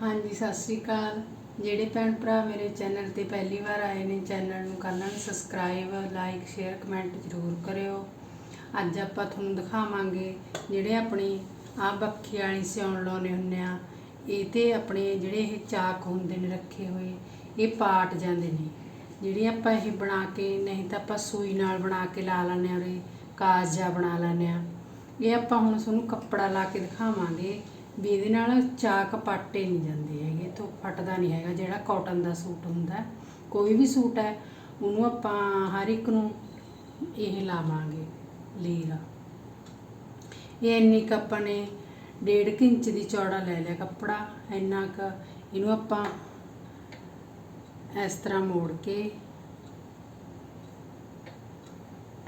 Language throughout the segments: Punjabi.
ਹਾਂਜੀ, ਸਤਿ ਸ੍ਰੀ ਅਕਾਲ। ਜਿਹੜੇ ਭੈਣ ਭਰਾ ਮੇਰੇ ਚੈਨਲ ਤੇ ਪਹਿਲੀ ਵਾਰ ਆਏ ਨੇ, ਚੈਨਲ ਨੂੰ ਕਰਨ ਸਬਸਕ੍ਰਾਈਬ ਲਾਈਕ ਸ਼ੇਅਰ ਕਮੈਂਟ ਜ਼ਰੂਰ ਕਰਿਓ। ਅੱਜ ਆਪਾਂ ਤੁਹਾਨੂੰ ਦਿਖਾਵਾਂਗੇ ਜਿਹੜੇ ਆਪਣੀ ਆ ਬੱਖੀ ਵਾਲੀ ਸਿਉਣ ਲਾਉਣੇ ਹੁੰਨੇ ਆ, ਇਹ ਤੇ ਆਪਣੇ ਜਿਹੜੇ ਇਹ ਚਾਕ ਹੁੰਦੇ ਨੇ ਰੱਖੇ ਹੋਏ, ਇਹ ਪਾਟ ਜਾਂਦੇ ਨੇ। ਜਿਹੜੇ ਆਪਾਂ ਇਹ ਬਣਾ ਕੇ, ਨਹੀਂ ਤਾਂ ਆਪਾਂ ਸੂਈ ਨਾਲ ਬਣਾ ਕੇ ਲਾ ਲੈਂਦੇ ਆ ਉਰੇ ਕਾਜ ਜਿਹਾ ਬਣਾ ਲੈਂਦੇ ਆ ਇਹ ਆਪਾਂ ਹੁਣ ਤੁਹਾਨੂੰ ਕੱਪੜਾ ਲਾ ਕੇ ਦਿਖਾਵਾਂਗੇ। ਵੀ ਇਹਦੇ ਨਾਲ ਚਾਕ ਪਾਟੇ ਨਹੀਂ ਜਾਂਦੇ ਹੈਗੇ, ਤੋਂ ਫਟਦਾ ਨਹੀਂ ਹੈਗਾ ਜਿਹੜਾ ਕਾਟਨ ਦਾ ਸੂਟ ਹੁੰਦਾ ਕੋਈ ਵੀ ਸੂਟ ਹੈ, ਉਹਨੂੰ ਆਪਾਂ ਹਰ ਇੱਕ ਨੂੰ ਇਹ ਲਾਵਾਂਗੇ ਲੀਰ। ਇਹ ਇੰਨੀ ਕੁ ਆਪਾਂ ਨੇ ਡੇਢ ਕੁ ਇੰਚ ਦੀ ਚੌੜਾ ਲੈ ਲਿਆ ਕੱਪੜਾ, ਇੰਨਾ ਕੁ ਇਹਨੂੰ ਆਪਾਂ ਇਸ ਤਰ੍ਹਾਂ ਮੋੜ ਕੇ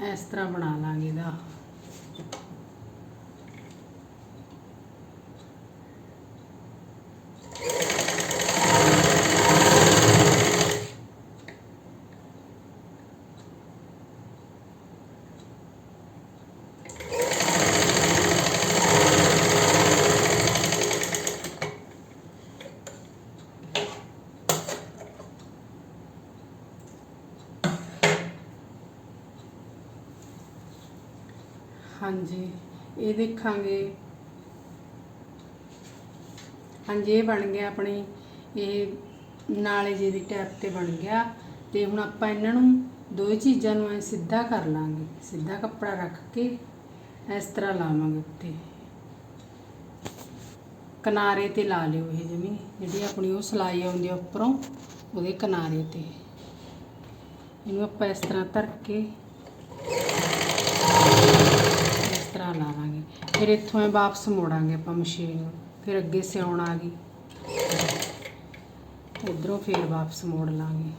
ਇਸ ਤਰ੍ਹਾਂ ਬਣਾ ਲਾਂਗੇ ਇਹਦਾ। ਹਾਂਜੀ, ਇਹ ਦੇਖਾਂਗੇ। ਹਾਂਜੀ, ਇਹ ਬਣ ਗਿਆ ਆਪਣੀ, ਇਹ ਨਾਲੇ ਜਿਹੀ ਦੀ ਟੈਪ ਤੇ ਬਣ ਗਿਆ। ਤੇ ਹੁਣ ਆਪਾਂ ਇਹਨਾਂ ਨੂੰ ਦੋਵੇਂ ਚੀਜ਼ਾਂ ਨੂੰ ਐ ਸਿੱਧਾ ਕਰ ਲਾਂਗੇ। ਸਿੱਧਾ ਕੱਪੜਾ ਰੱਖ ਕੇ ਇਸ ਤਰ੍ਹਾਂ ਲਾਵਾਂਗੇ ਉੱਤੇ। ਕਿਨਾਰੇ ਤੇ ਲਾ ਲਿਓ ਇਹ ਜਮੀ। ਜਿਹੜੀ ਆਪਣੀ ਉਹ ਸਲਾਈ ਆਉਂਦੀ ਆ ਉੱਪਰੋਂ, ਉਹਦੇ ਕਿਨਾਰੇ ਤੇ। ਇਹਨੂੰ ਆਪਾਂ ਇਸ ਤਰ੍ਹਾਂ ਧਰ ਕੇ ਤਰ੍ਹਾਂ ਲਾ ਫਿਰ ਇੱਥੋਂ ਇਹ ਵਾਪਸ ਮੋੜਾਂਗੇ ਆਪਾਂ ਮਸ਼ੀਨ ਨੂੰ। ਫਿਰ ਅੱਗੇ ਸਿਉਣ ਆ ਗਈ। ਇਧਰੋਂ ਫਿਰ ਵਾਪਸ ਮੋੜ ਲਾਂਗੇ।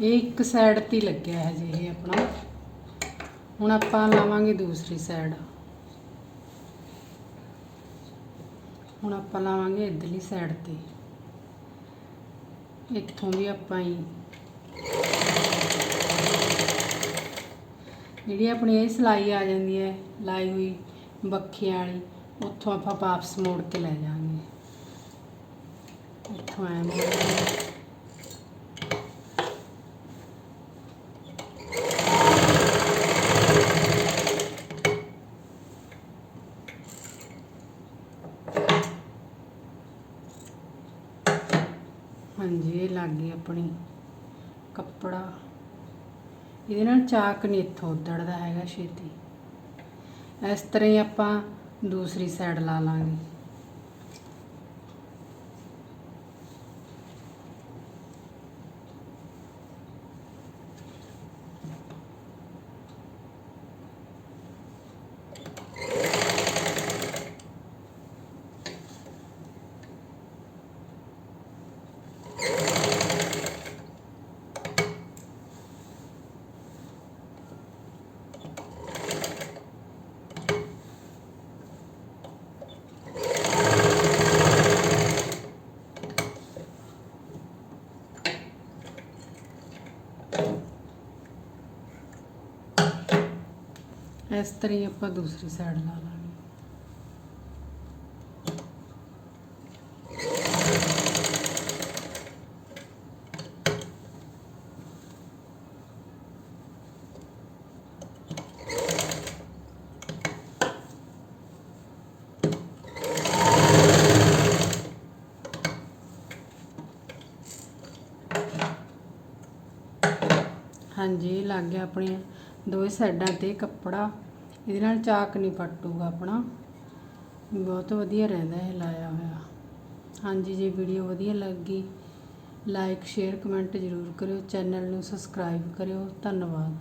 ਇਹ ਇੱਕ ਸਾਈਡ ਤੇ ਲੱਗਿਆ ਹੈ ਜੀ ਇਹ ਆਪਣਾ। ਹੁਣ ਆਪਾਂ ਲਾਵਾਂਗੇ ਦੂਸਰੀ ਸਾਈਡ ਹੁਣ ਆਪਾਂ ਲਾਵਾਂਗੇ ਇਧਰਲੀ ਸਾਈਡ ਤੇ। ਇੱਥੋਂ ਵੀ ਆਪਾਂ ਹੀ ਜਿਹੜੀ ਆਪਣੀ ਇਹ ਸਿਲਾਈ ਆ ਜਾਂਦੀ ਹੈ, ਲਾਈ ਹੋਈ ਬੱਖੀਆਂ ਵਾਲੀ, ਉੱਥੋਂ ਆਪਾਂ ਵਾਪਸ ਮੋੜ ਕੇ ਲੈ ਜਾਵਾਂਗੇ। ਉੱਥੋਂ ਐ ਮੋੜ ਹਾਂਜੀ, ਇਹ ਲੱਗ ਗਈ ਆਪਣੀ ਕੱਪੜਾ। ਇਹਦੇ ਨਾਲ ਚਾਕ ਨਹੀਂ ਇੱਥੋਂ ਉੱਧੜਦਾ ਹੈਗਾ ਛੇਤੀ। ਇਸ ਤਰ੍ਹਾਂ ਹੀ ਆਪਾਂ ਦੂਸਰੀ ਸਾਈਡ ਲਾ ਲਾਂਗੇ। ਇਸ ਤਰ੍ਹਾਂ ਹੀ ਆਪਾਂ ਦੂਸਰੀ ਸਾਈਡ ਲਾ ਲਾਂਗੇ। ਹਾਂਜੀ ਇਹ ਲੱਗ ਗਿਆ ਆਪਣੇ ਦੋਵੇਂ ਸਾਈਡਾਂ ਤੇ ਕੱਪੜਾ। ਇਹਦੇ ਨਾਲ ਚਾਕ ਨਹੀਂ ਪੱਟੂਗਾ ਆਪਣਾ। ਬਹੁਤ ਵਧੀਆ ਰਹਿੰਦਾ ਇਹ, ਲਾਇਆ ਹੋਇਆ। ਹਾਂਜੀ, ਜੇ ਵੀਡੀਓ ਵਧੀਆ ਲੱਗੀ ਲਾਈਕ ਸ਼ੇਅਰ ਕਮੈਂਟ ਜ਼ਰੂਰ ਕਰਿਓ। ਚੈਨਲ ਨੂੰ ਸਬਸਕ੍ਰਾਈਬ ਕਰਿਓ। ਧੰਨਵਾਦ।